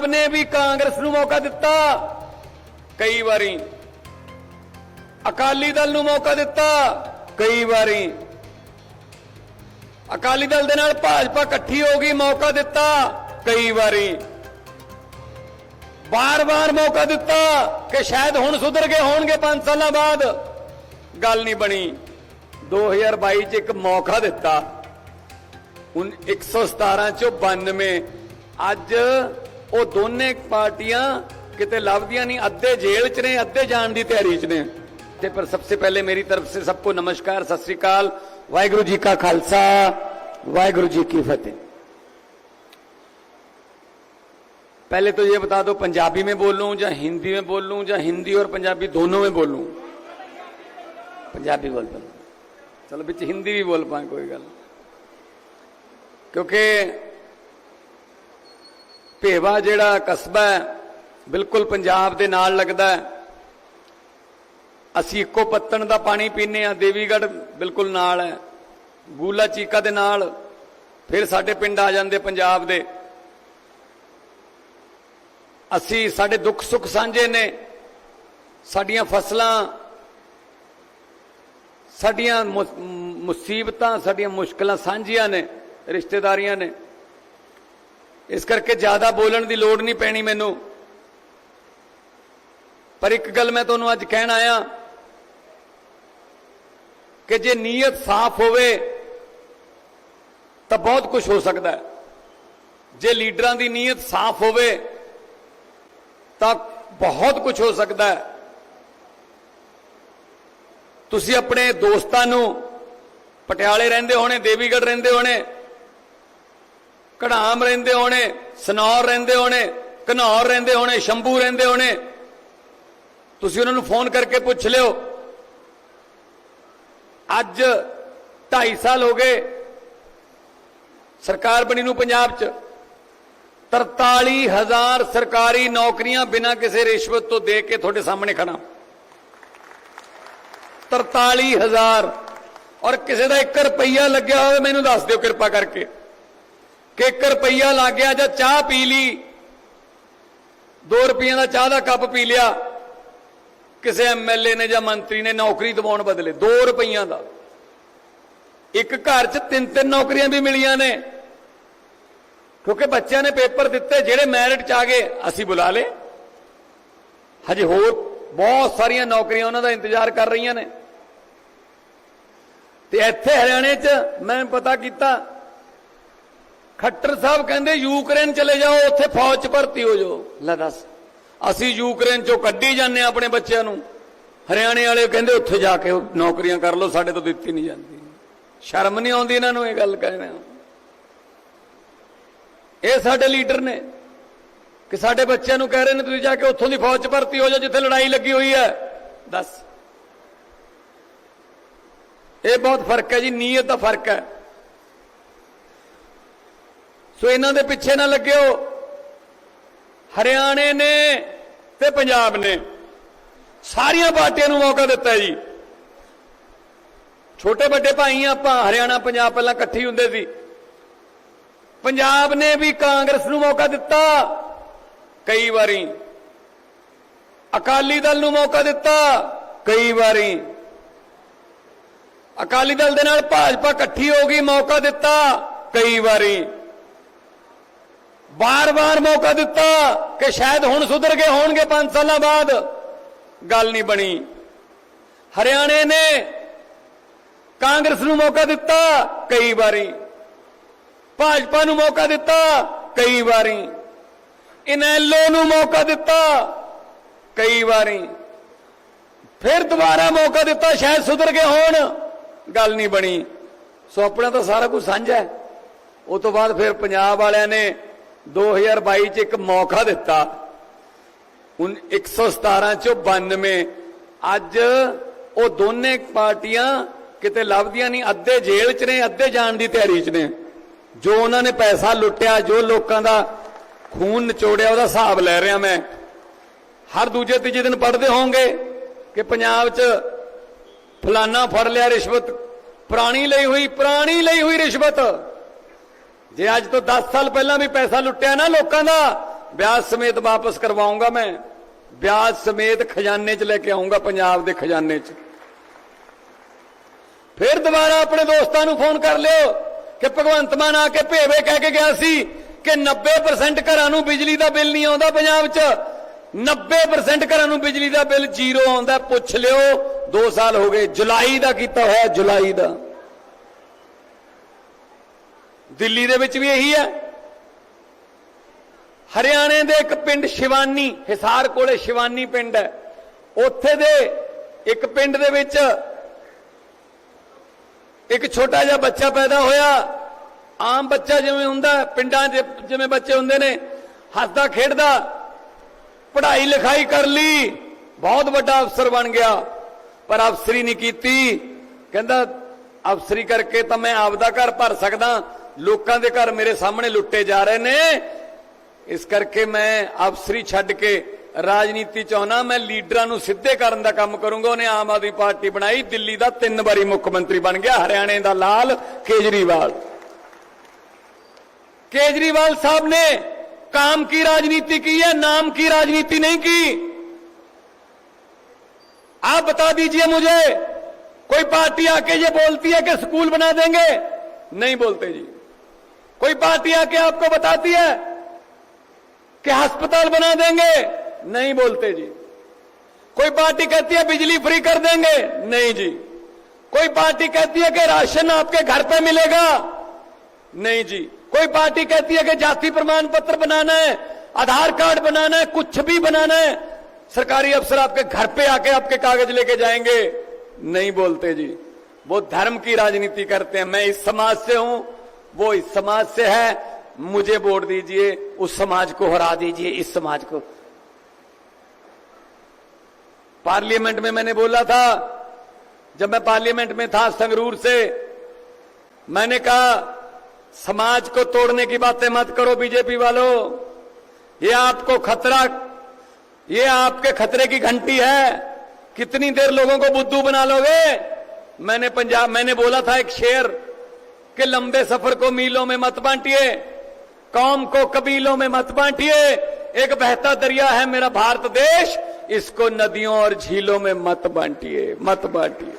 ਪੰਜਾਬ ਨੇ ਵੀ ਕਾਂਗਰਸ ਨੂੰ ਮੌਕਾ ਦਿੱਤਾ। ਕਈ ਵਾਰੀ ਅਕਾਲੀ ਦਲ ਨੂੰ ਮੌਕਾ ਦਿੱਤਾ। ਕਈ ਵਾਰੀ ਅਕਾਲੀ ਦਲ ਦੇ ਨਾਲ ਭਾਜਪਾ ਇਕੱਠੀ ਹੋ ਗਈ, ਮੌਕਾ ਦਿੱਤਾ। ਕਈ ਵਾਰੀ ਬਾਰ-ਬਾਰ ਮੌਕਾ ਦਿੱਤਾ ਕਿ ਸ਼ਾਇਦ ਹੁਣ ਸੁਧਰ ਗਏ ਹੋਣਗੇ 5 ਸਾਲਾਂ ਬਾਅਦ। ਗੱਲ ਨਹੀਂ ਬਣੀ। 2022 ਚ ਇੱਕ ਮੌਕਾ ਦਿੱਤਾ। ਹੁਣ 117 ਚੋਂ 92 ਅੱਜ ਉਹ ਦੋਨੇ ਪਾਰਟੀਆਂ ਕਿਤੇ ਲੱਭਦੀਆਂ ਨਹੀਂ ਅੱਧੇ ਜੇਲ੍ਹ 'ਚ ਨੇ ਅੱਧੇ ਜਾਣ ਦੀ ਤਿਆਰੀ 'ਚ ਨੇ ਤੇ ਪਰ ਸਭ ਤੋਂ ਪਹਿਲੇ ਮੇਰੀ ਤਰਫ ਸੇ ਸਭ ਕੋ ਨਮਸਕਾਰ ਸਤਿ ਸ੍ਰੀ ਅਕਾਲ ਵਾਹਿਗੁਰੂ ਜੀ ਕਾ ਖਾਲਸਾ वाहिगुरु जी की फतेह पहले तो ये बता दो पंजाबी में बोलूं या हिंदी में बोलूं या हिंदी और पंजाबी दोनों में बोलूं पंजाबी बोल पाऊं चलो बिच हिंदी भी बोल पाए कोई गल क्योंकि ਭੇਵਾ ਜਿਹੜਾ ਕਸਬਾ ਹੈ, ਬਿਲਕੁਲ ਪੰਜਾਬ ਦੇ ਨਾਲ ਲੱਗਦਾ ਹੈ। ਅਸੀਂ ਇੱਕੋ ਪੱਤਣ ਦਾ ਪਾਣੀ ਪੀਨੇ ਆ ਦੇਵੀਗੜ੍ਹ ਬਿਲਕੁਲ ਨਾਲ ਹੈ। ਗੂਲਾ ਚੀਕਾ ਦੇ ਨਾਲ ਫਿਰ ਸਾਡੇ ਪਿੰਡ ਆ ਜਾਂਦੇ ਪੰਜਾਬ ਦੇ। ਅਸੀਂ ਸਾਡੇ ਦੁੱਖ ਸੁੱਖ ਸਾਂਝੇ ਨੇ। ਸਾਡੀਆਂ ਫਸਲਾਂ, ਸਾਡੀਆਂ ਮੁਸੀਬਤਾਂ, ਸਾਡੀਆਂ ਮੁਸ਼ਕਲਾਂ ਸਾਂਝੀਆਂ ਨੇ, ਰਿਸ਼ਤੇਦਾਰੀਆਂ ਨੇ। ਇਸ ਕਰਕੇ ਜ਼ਿਆਦਾ ਬੋਲਣ ਦੀ ਲੋੜ ਨਹੀਂ ਪੈਣੀ ਮੈਨੂੰ। ਪਰ ਇੱਕ ਗੱਲ ਮੈਂ ਤੁਹਾਨੂੰ ਅੱਜ ਕਹਿਣ ਆਇਆ ਕਿ ਜੇ ਨੀਅਤ ਸਾਫ਼ ਹੋਵੇ ਤਾਂ ਬਹੁਤ ਕੁਝ ਹੋ ਸਕਦਾ ਹੈ। ਜੇ ਲੀਡਰਾਂ ਦੀ ਨੀਅਤ ਸਾਫ਼ ਹੋਵੇ ਤਾਂ ਬਹੁਤ ਕੁਝ ਹੋ ਸਕਦਾ ਹੈ। ਤੁਸੀਂ ਆਪਣੇ ਦੋਸਤਾਂ ਨੂੰ ਪਟਿਆਲੇ ਰਹਿੰਦੇ ਹੋਣੇ, ਦੇਵੀਗੜ੍ਹ ਰਹਿੰਦੇ ਹੋਣੇ ਕਢਾਮ ਰਹਿੰਦੇ ਹੋਣੇ, ਸਨੌਰ ਰਹਿੰਦੇ ਹੋਣੇ, ਘਨੌਰ ਰਹਿੰਦੇ ਹੋਣੇ, ਸ਼ੰਭੂ ਰਹਿੰਦੇ ਹੋਣੇ। ਤੁਸੀਂ ਉਹਨਾਂ ਨੂੰ ਫੋਨ ਕਰਕੇ ਪੁੱਛ ਲਿਓ। ਅੱਜ 2.5 ਸਾਲ ਹੋ ਗਏ ਸਰਕਾਰ ਬਣੀ ਨੂੰ ਪੰਜਾਬ 'ਚ। 43000 ਸਰਕਾਰੀ ਨੌਕਰੀਆਂ ਬਿਨਾਂ ਕਿਸੇ ਰਿਸ਼ਵਤ ਤੋਂ ਦੇ ਕੇ ਤੁਹਾਡੇ ਸਾਹਮਣੇ ਖੜਾ 43000 ਔਰ ਕਿਸੇ ਦਾ 1 ਰੁਪਈਆ ਲੱਗਿਆ ਹੋਵੇ, ਮੈਨੂੰ ਦੱਸ ਦਿਓ ਕਿਰਪਾ ਕਰਕੇ। ਕਿ 1 ਰੁਪਈਆ ਲੱਗ ਗਿਆ ਜਾਂ ਚਾਹ ਪੀ ਲਈ। 2 ਰੁਪਈਆਂ ਦਾ ਚਾਹ ਦਾ ਕੱਪ ਪੀ ਲਿਆ। ਕਿਸੇ ਐਮਐਲਏ ਨੇ ਜਾਂ ਮੰਤਰੀ ਨੇ ਨੌਕਰੀ ਦਿਵਾਉਣ ਬਦਲੇ 2 ਰੁਪਈਆਂ ਦਾ। ਇੱਕ ਘਰ 'ਚ ਤਿੰਨ ਤਿੰਨ ਨੌਕਰੀਆਂ ਵੀ ਮਿਲੀਆਂ ਨੇ। ਕਿਉਂਕਿ ਬੱਚਿਆਂ ਨੇ ਪੇਪਰ ਦਿੱਤੇ, ਜਿਹੜੇ ਮੈਰਿਟ 'ਚ ਆ ਗਏ, ਅਸੀਂ ਬੁਲਾ ਲਏ। ਹਜੇ ਹੋਰ ਬਹੁਤ ਸਾਰੀਆਂ ਨੌਕਰੀਆਂ ਉਹਨਾਂ ਦਾ ਇੰਤਜ਼ਾਰ ਕਰ ਰਹੀਆਂ ਨੇ। ਤੇ ਇੱਥੇ ਹਰਿਆਣੇ 'ਚ ਮੈਂ ਪਤਾ ਕੀਤਾ ਖੱਟਰ ਸਾਹਿਬ ਕਹਿੰਦੇ ਯੂਕਰੇਨ ਚਲੇ ਜਾਓ ਉੱਥੇ ਫੌਜ 'ਚ ਭਰਤੀ ਹੋ ਜਾਓ। ਲੈ ਦੱਸ। ਅਸੀਂ ਯੂਕਰੇਨ 'ਚੋਂ ਕੱਢੀ ਜਾਂਦੇ ਆਪਣੇ ਬੱਚਿਆਂ ਨੂੰ। ਹਰਿਆਣੇ ਵਾਲੇ ਕਹਿੰਦੇ ਉੱਥੇ ਜਾ ਕੇ ਨੌਕਰੀਆਂ ਕਰ ਲਓ ਸਾਡੇ ਤੋਂ ਦਿੱਤੀ ਨਹੀਂ ਜਾਂਦੀ। ਸ਼ਰਮ ਨਹੀਂ ਆਉਂਦੀ ਇਹਨਾਂ ਨੂੰ ਇਹ ਗੱਲ ਕਹਿਣਾ ਇਹ ਸਾਡੇ ਲੀਡਰ ਨੇ। ਕਿ ਸਾਡੇ ਬੱਚਿਆਂ ਨੂੰ ਕਹਿ ਰਹੇ ਨੇ ਤੁਸੀਂ ਜਾ ਕੇ ਉੱਥੋਂ ਦੀ ਫੌਜ 'ਚ ਭਰਤੀ ਹੋ ਜਾਓ ਜਿੱਥੇ ਲੜਾਈ ਲੱਗੀ ਹੋਈ ਹੈ। ਦੱਸ। ਇਹ ਬਹੁਤ ਫ਼ਰਕ ਹੈ ਜੀ ਨੀਅਤ ਦਾ ਫ਼ਰਕ ਹੈ। ਸੋ ਇਹਨਾਂ ਦੇ ਪਿੱਛੇ ਨਾ ਲੱਗਿਓ। ਹਰਿਆਣੇ ਨੇ ਤੇ ਪੰਜਾਬ ਨੇ ਸਾਰੀਆਂ ਪਾਰਟੀਆਂ ਨੂੰ ਮੌਕਾ ਦਿੱਤਾ ਜੀ। ਛੋਟੇ ਵੱਡੇ ਭਾਈ ਆਪਾਂ ਹਰਿਆਣਾ, ਪੰਜਾਬ ਪਹਿਲਾਂ ਇਕੱਠੀ ਹੁੰਦੇ ਸੀ। ਪੰਜਾਬ ਨੇ ਵੀ ਕਾਂਗਰਸ ਨੂੰ ਮੌਕਾ ਦਿੱਤਾ। ਕਈ ਵਾਰੀ ਅਕਾਲੀ ਦਲ ਨੂੰ ਮੌਕਾ ਦਿੱਤਾ, ਕਈ ਵਾਰੀ ਅਕਾਲੀ ਦਲ ਦੇ ਨਾਲ ਭਾਜਪਾ ਇਕੱਠੀ ਹੋ ਗਈ, ਮੌਕਾ ਦਿੱਤਾ, ਕਈ ਵਾਰੀ ਵਾਰ ਵਾਰ ਮੌਕਾ ਦਿੱਤਾ ਕਿ ਸ਼ਾਇਦ ਹੁਣ ਸੁਧਰ ਗਏ ਹੋਣਗੇ 5 ਸਾਲਾਂ ਬਾਅਦ। ਗੱਲ ਨਹੀਂ ਬਣੀ। ਹਰਿਆਣੇ ਨੇ ਕਾਂਗਰਸ ਨੂੰ ਮੌਕਾ ਦਿੱਤਾ ਕਈ ਵਾਰੀ। ਭਾਜਪਾ ਨੂੰ ਮੌਕਾ ਦਿੱਤਾ ਕਈ ਵਾਰੀ। ਇਨੈਲੋ ਨੂੰ ਮੌਕਾ ਦਿੱਤਾ ਕਈ ਵਾਰੀ। ਫਿਰ ਦੁਬਾਰਾ ਮੌਕਾ ਦਿੱਤਾ ਸ਼ਾਇਦ ਸੁਧਰ ਗਏ ਹੋਣ। ਗੱਲ ਨਹੀਂ ਬਣੀ। ਸੋ ਆਪਣਾ ਤਾਂ ਸਾਰਾ ਕੁਝ ਸਾਂਝਾ ਹੈ। ਉਸ ਤੋਂ ਬਾਅਦ ਫਿਰ ਪੰਜਾਬ ਵਾਲਿਆਂ ਨੇ 2022 ਚ ਇੱਕ ਮੌਕਾ ਦਿੱਤਾ। ਹੁਣ 117 ਚੋਂ 92 ਅੱਜ ਉਹ ਦੋਨੇ ਪਾਰਟੀਆਂ ਕਿਤੇ ਲੱਭਦੀਆਂ ਨਹੀਂ, ਅੱਧੇ ਜੇਲ੍ਹ 'ਚ ਨੇ, ਅੱਧੇ ਜਾਣ ਦੀ ਤਿਆਰੀ 'ਚ ਨੇ। ਜੋ ਉਹਨਾਂ ਨੇ ਪੈਸਾ ਲੁੱਟਿਆ, ਜੋ ਲੋਕਾਂ ਦਾ ਖੂਨ ਨਿਚੋੜਿਆ, ਉਹਦਾ ਹਿਸਾਬ ਲੈ ਰਿਹਾ ਮੈਂ। ਹਰ ਦੂਜੇ ਤੀਜੇ ਦਿਨ ਪੜ੍ਹਦੇ ਹੋਵੋਗੇ ਕਿ ਪੰਜਾਬ 'ਚ ਫਲਾਨਾ ਫੜ ਲਿਆ ਰਿਸ਼ਵਤ। ਪੁਰਾਣੀ ਲਈ ਹੋਈ, ਪੁਰਾਣੀ ਲਈ ਹੋਈ ਰਿਸ਼ਵਤ। ਜੇ ਅੱਜ ਤੋਂ 10 ਸਾਲ ਪਹਿਲਾਂ ਵੀ ਪੈਸਾ ਲੁੱਟਿਆ ਨਾ ਲੋਕਾਂ ਦਾ, ਵਿਆਜ ਸਮੇਤ ਵਾਪਸ ਕਰਵਾਉਂਗਾ ਮੈਂ। ਵਿਆਜ ਸਮੇਤ ਖਜ਼ਾਨੇ 'ਚ ਲੈ ਕੇ ਆਉਂਗਾ, ਪੰਜਾਬ ਦੇ ਖਜ਼ਾਨੇ 'ਚ। ਫਿਰ ਦੁਬਾਰਾ ਆਪਣੇ ਦੋਸਤਾਂ ਨੂੰ ਫੋਨ ਕਰ ਲਿਓ ਕਿ ਭਗਵੰਤ ਮਾਨ ਆ ਕੇ ਭੇਵੇ ਕਹਿ ਕੇ ਗਿਆ ਸੀ ਕਿ 90% ਘਰਾਂ ਨੂੰ ਬਿਜਲੀ ਦਾ ਬਿੱਲ ਨਹੀਂ ਆਉਂਦਾ ਪੰਜਾਬ 'ਚ। 90% ਘਰਾਂ ਨੂੰ ਬਿਜਲੀ ਦਾ ਬਿੱਲ ਜ਼ੀਰੋ ਆਉਂਦਾ, ਪੁੱਛ ਲਿਓ। 2 ਸਾਲ ਹੋ ਗਏ, ਜੁਲਾਈ ਦਾ ਕੀਤਾ ਹੋਇਆ, ਜੁਲਾਈ ਦਾ। ਦਿੱਲੀ ਦੇ ਵਿੱਚ ਵੀ ਇਹੀ ਹੈ ਹਰਿਆਣੇ ਦੇ ਇੱਕ ਪਿੰਡ ਸ਼ਿਵਾਨੀ, ਹਿਸਾਰ ਕੋਲੇ ਸ਼ਿਵਾਨੀ ਪਿੰਡ ਹੈ। ਉੱਥੇ ਦੇ ਇੱਕ ਪਿੰਡ ਦੇ ਵਿੱਚ ਇੱਕ ਛੋਟਾ ਜਿਹਾ ਬੱਚਾ ਪੈਦਾ ਹੋਇਆ। ਆਮ ਬੱਚਾ ਜਿਵੇਂ ਹੁੰਦਾ, ਪਿੰਡਾਂ 'ਚ ਜਿਵੇਂ ਬੱਚੇ ਹੁੰਦੇ ਨੇ, ਹੱਸਦਾ, ਖੇਡਦਾ, ਪੜ੍ਹਾਈ ਲਿਖਾਈ ਕਰ ਲਈ, ਬਹੁਤ ਵੱਡਾ ਅਫਸਰ ਬਣ ਗਿਆ। ਪਰ ਅਫਸਰੀ ਨਹੀਂ ਕੀਤੀ। ਕਹਿੰਦਾ, ਅਫਸਰੀ ਕਰਕੇ ਤਾਂ ਮੈਂ ਆਪਦਾ ਘਰ ਭਰ ਸਕਦਾ। ਲੋਕਾਂ ਦੇ ਘਰ ਮੇਰੇ ਸਾਹਮਣੇ ਲੁੱਟੇ ਜਾ ਰਹੇ ਨੇ ਇਸ ਕਰਕੇ ਮੈਂ ਅਫਸਰੀ ਛੱਡ ਕੇ ਰਾਜਨੀਤੀ ਚਾਹਣਾ ਮੈਂ ਲੀਡਰਾਂ ਨੂੰ ਸਿੱਧੇ ਕਰਨ ਦਾ ਕੰਮ ਕਰੂੰਗਾ ਉਹਨੇ ਆਮ ਆਦਮੀ ਪਾਰਟੀ ਬਣਾਈ ਦਿੱਲੀ ਦਾ ਤਿੰਨ ਵਾਰੀ ਮੁੱਖ ਮੰਤਰੀ ਬਣ ਗਿਆ ਹਰਿਆਣੇ ਦਾ ਲਾਲ ਕੇਜਰੀਵਾਲ केजरीवाल साहब ने काम की राजनीति की है नाम की राजनीति नहीं की आप बता दीजिए मुझे कोई पार्टी आके ये बोलती है कि स्कूल बना देंगे नहीं बोलते जी कोई बात पार्टी आके आपको बताती है कि अस्पताल बना देंगे? नहीं बोलते जी। कोई पार्टी कहती है बिजली फ्री कर देंगे? नहीं जी। कोई पार्टी कहती है कि राशन आपके घर पे मिलेगा? नहीं जी। कोई पार्टी कहती है कि जाति प्रमाण पत्र बनाना है, आधार कार्ड बनाना है, कुछ भी बनाना है, सरकारी अफसर आपके घर पे आके आपके कागज़ लेके जाएँगे? नहीं बोलते जी। वो धर्म की राजनीति करते हैं। मैं इस समाज से हूँ। वो इस समाज से है, मुझे वोट दीजिए, उस समाज को हरा दीजिए, इस समाज को। पार्लियामेंट में मैंने बोला था, जब मैं पार्लियामेंट में था संगरूर से, मैंने कहा, समाज को तोड़ने की बातें मत करो बीजेपी वालों। ये आपको खतरा, ये आपके खतरे की घंटी है। कितनी देर लोगों को बुद्धू बना लोगे? मैंने पंजाब, मैंने बोला था एक शेर कि लंबे सफ़र को मीलों में मत बांटिए, कौम को कबीलों में मत बांटिए। एक बहता दरिया है मेरा भारत देश, इसको नदियों और झीलों में मत बांटिए मत बांटिए।